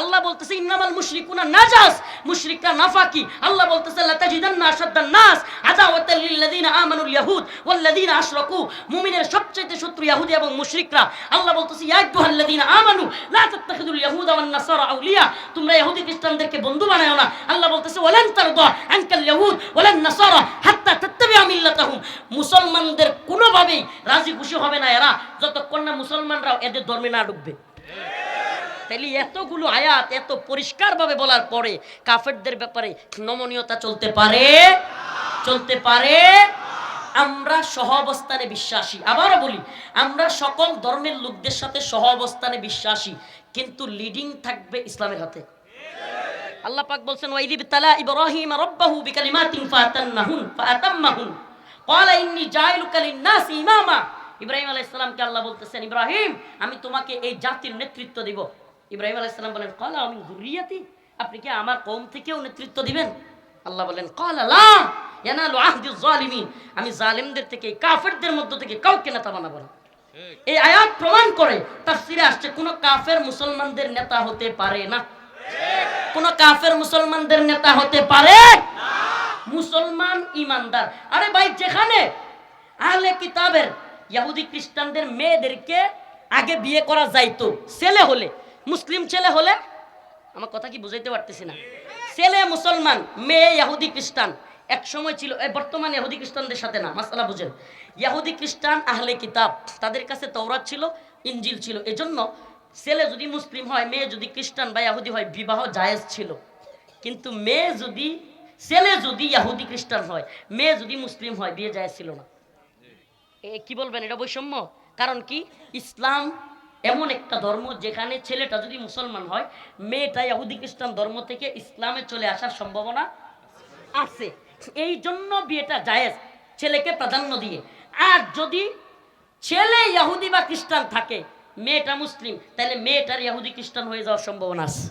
আল্লাহ বলতেছে ইন্নামাল মুশরিকুনা নাজাস মুশরিকরা নাফাকি আল্লাহ বলতেছে লাতাজিদান্না আশাদ্দান নাস আদাওয়াতাল লিল্লাযিনা আমানুল ইয়াহুদ ওয়াল্লাযিনা আশরাকু মুমিনের সবচেয়ে শত্রু ইহুদি এবং মুশরিকরা আল্লাহ বলতেছে ইয়া আইয়ুহাল্লাযিনা আমানু লা তাত্তাখিদুল ইয়াহুদা ওয়ান নাসারা আউলিয়া তোমরা ইহুদি খ্রিস্টানদেরকে বন্ধু বানায়ো না আল্লাহ বলতেছে ওয়ালান তারদা আনকাল ইয়াহুদ ওয়ালান নাসারা হাত্তা তাত্তাবিআ মিল্লাতাহুম মুসলমানদের কোনোভাবেই রাজি খুশি হবে না এরা যতক্ষণ না মুসলমানরাও এদের ধর্মে না ঢুকবে তাইলে এতগুলো আয়াত এত পরিষ্কারভাবে বলার পরে কাফেরদের ব্যাপারে নমনীয়তা চলতে পারে? চলতে পারে? আমরা সহ অবস্থানে বিশ্বাসী। আবারও বলি, আমরা সকল ধর্মের লোকদের সাথে সহ অবস্থানে বিশ্বাসী, কিন্তু লিডিং থাকবে ইসলামের হাতে। আল্লাহ পাক বলছেন ওয়াইদি বিতালা ইব্রাহিম রাব্বাহু বিকালিমাতিন ফাতান্নাহুন ফাতাম্মাহুন। ক্বালা ইন্নী জাইলুকা লিন-নাস ইমামা। ইব্রাহিম আলাইহিস সালামকে আল্লাহ বলতেছেন, ইব্রাহিম, আমি তোমাকে এই জাতির নেতৃত্ব দিব। ইব্রাহিম আলাইহিস সালাম বলেন ক্বালা আমি যুররিয়াতি? আপনি কি আমার কম থেকেও নেতৃত্ব দিবেন? আল্লাহ বলেন ক্বালা লা ইয়ানালু আহদিজ আমি জালিমদের থেকে কাফেরদের মধ্য থেকে কাউকে নেতা বানাবো না। এই আয়াত প্রমাণ করে তাফসিরে আসছে কোন কাফের মুসলমানদের নেতা হতে পারে না। কোন কাফের মুসলমানদের নেতা হতে পারে মুসলমান ইমানদার। আরে ভাই যেখানে আহলে কিতাবের ইহুদি খ্রিস্টানদের মেয়েদেরকে আগে বিয়ে করা যাইতো ছেলে হলে মুসলিম ছেলে হলে আমার কথা কি বুঝাইতে পারতেছি না? ছেলে মুসলমান, মেয়ে ইহুদি খ্রিস্টান। এক সময় ছিল বর্তমানে ইহুদি খ্রিস্টানদের সাথে না, মাসালা বুঝেন। ইহুদি খ্রিস্টান, আহলে কিতাব, তাদের কাছে তওরাত ছিল ইঞ্জিল ছিল। এজন্য ছেলে যদি মুসলিম হয়, মেয়ে যদি খ্রিস্টান বা ইহুদি হয়, বিবাহ জায়েজ ছিল। কিন্তু মেয়ে যদি, ছেলে যদি ইহুদি খ্রিস্টান হয়, মেয়ে যদি মুসলিম হয়, বিয়ে জায়েজ ছিল না। কি বলবেন? এটা বৈষম্য? কারণ কি? ইসলাম এমন একটা ধর্ম যেখানে ছেলেটা যদি মুসলমান হয়, মেয়েটা ইহুদি খ্রিস্টান ধর্ম থেকে ইসলামে চলে আসার সম্ভাবনা আছে। এই জন্য বিয়েটা জায়েজ, ছেলেকে প্রাধান্য দিয়ে। আর যদি ছেলে ইহুদি বা খ্রিস্টান থাকে, মেয়েটা মুসলিম, তাহলে মেয়েটার ইহুদি খ্রিস্টান হয়ে যাওয়ার সম্ভাবনা আছে।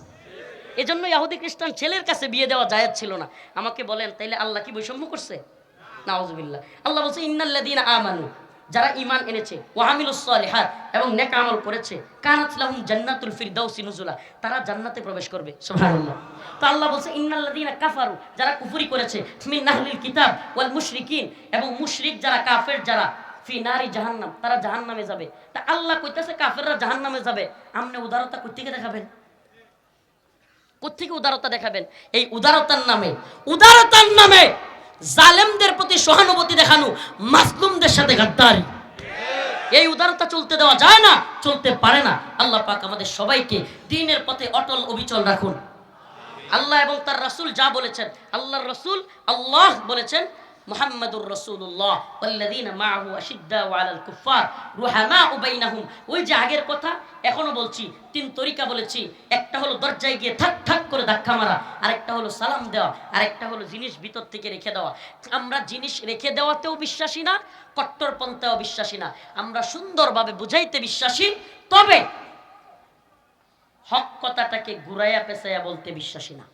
এজন্য ইহুদি খ্রিস্টান ছেলের কাছে বিয়ে দেওয়া জায়েজ ছিল না। আমাকে বলেন, তাইলে আল্লাহ কি বৈষম্য করছে? নাউজুবিল্লাহ। আল্লাহ বলছে, ইন্নাল্লাযীনা আমানু। যারা ঈমান এনেছে ওয়াহামিলুস সালিহাত এবং নেক আমল করেছে, কানাত লাহুম জান্নাতুল ফিরদাউসি নুজুলা, তারা জান্নাতে প্রবেশ করবে। সুবহানাল্লাহ। তো আল্লাহ বলছে, ইন্নাল্লাযীনা কাফারু যারা কুফরি করেছে, মিন আহলিল কিতাব ওয়াল মুশরিকিন এবং মুশরিক যারা কাফের, যারা ফি নারি জাহান্নাম, তারা জাহান্নামে যাবে। তা আল্লাহ কইতাছে, কাফেররা জাহান্নামে যাবে। আমনে উদারতা কোত্থেকে দেখাবেন? কোত্থেকে উদারতা দেখাবেন? এই উদারতার নামে উদারতার নামে জালেমদের প্রতি সহানুভূতি দেখানো মাসলুমদের সাথে গাদ্দারি। এই উদারতা চলতে দেওয়া যায় না, চলতে পারে না। আল্লাহ পাক আমাদের সবাইকে দিনের পথে অটল অবিচল রাখুন। আল্লাহ এবং তার রাসূল যা বলেছেন, আল্লাহর রাসূল আল্লাহ বলেছেন মুহাম্মাদুর রাসূলুল্লাহ, ওয়াল্লাযীনা মাআহু আশিদ্দাউ আলাল কুফার রুহামাউ ওই যে আগের কথা, এখনও বলছি, তিন তরিকা বলেছি। একটা হলো দরজায় গিয়ে ঠাক ঠাক করে ধাক্কা মারা, আরেকটা হলো সালাম দেওয়া, আরেকটা হলো জিনিস ভিতর থেকে রেখে দেওয়া। আমরা জিনিস রেখে দেওয়াতেও বিশ্বাসী না কট্টরপন্থাও বিশ্বাসী না। আমরা সুন্দরভাবে বুঝাইতে বিশ্বাসী, তবে হক কথাটাকে ঘুরাইয়া পেঁচাইয়া বলতে বিশ্বাসী না।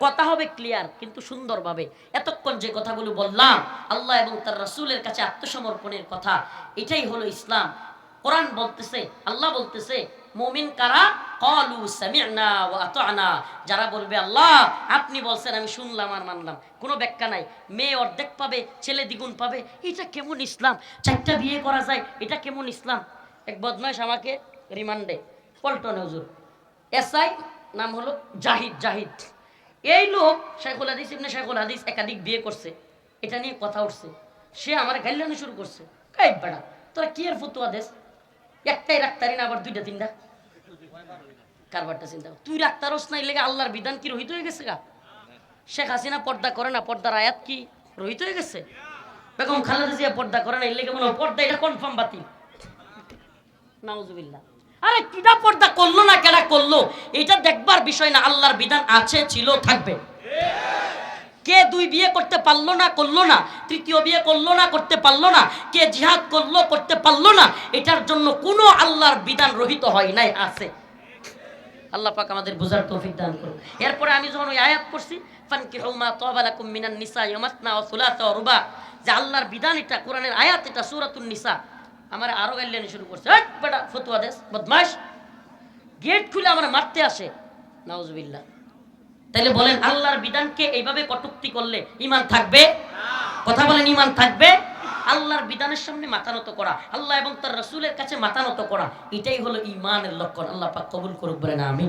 কথা হবে ক্লিয়ার কিন্তু সুন্দরভাবে। এতক্ষণ যে কথাগুলো বললাম, আল্লাহ এবং তার রাসূলের কাছে আত্মসমর্পণের কথা, এটাই হলো ইসলাম। কোরআন বলতেছে, আল্লাহ বলতেছে, মুমিন কারা? কলু সামি'না যারা বলবে, আল্লাহ, আপনি বলছেন, আমি শুনলাম আর মানলাম। কোনো ব্যাখ্যা নাই। মেয়ে অর্ধেক পাবে, ছেলে দ্বিগুণ পাবে। এটা কেমন ইসলাম? চারটা বিয়ে করা যায়, এটা কেমন ইসলাম? এক বদমাইশ আমাকে রিমান্ডে। পল্টনে হুজুর। এসআই নাম হলো জাহিদ জাহিদ। এই লোক শেখুল হাদিস ইবনে শেখুল হাদিস একাধিক বিয়ে করছে। এটা নিয়ে কথা উঠছে। সে আমার গাইলানো শুরু করছে। এই বেড়া তোরা কি এর ফতুয়া দেশ একটাই রাখতারি না, আবার দুইটা তিনটা? কারবারটা চিন্তা। তুই রাখতারস না লেগে আল্লাহর বিধান কি রহিত হয়ে গেছে গা? শেখ হাসিনা পর্দা করে না, পর্দার আয়াত কি রহিত হয়ে গেছে? বেগম খালেদা জিয়া পর্দা করে না এই লেগে মনে পর্দা এটা কনফার্ম বাতিল। নাউজুবিল্লাহ। আরে কিটা পর্দা করল না কেডা করল? এটা দেখবার বিষয় না, আল্লাহর বিধান আছে, ছিল, থাকবে। কে দুই বিয়ে করতে পারল না, করল না? তৃতীয় বিয়ে করল না, করতে পারল না? কে জিহাদ করল, করতে পারল না? এটার জন্য কোনো আল্লাহর বিধান রহিত হয় নাই, আছে। আল্লাহ পাক আমাদের বোঝার তৌফিক দান করুন এরপরে আমি যখন ওই আয়াত পড়ছি, ফানকিহু মা তাবা লাকুম মিনান নিসা ইয়ামাসনা ওয়া সুলাসা ওয়া রুবা, যে আল্লাহর বিধান এটা, কোরআনের আয়াত এটা, সূরাতুন নিসা। আমার আরও গাইলেনি শুরু করছে। বেটা, ফতোয়া দেশ বদমাশ। গেট খুলে আমার মারতে আসে। নাউজুবিল্লাহ। তাইলে বলেন, আল্লাহর বিধানকে এইভাবে কটুক্তি করলে ইমান থাকবে? কথা বলেন ইমান থাকবে? আল্লাহর বিধানের সামনে মাথা নত করা, আল্লাহ এবং তার রসুলের কাছে মাথা নত করা, এটাই হলো ইমানের লক্ষণ। আল্লাহ পাক কবুল করুক বলে না আমি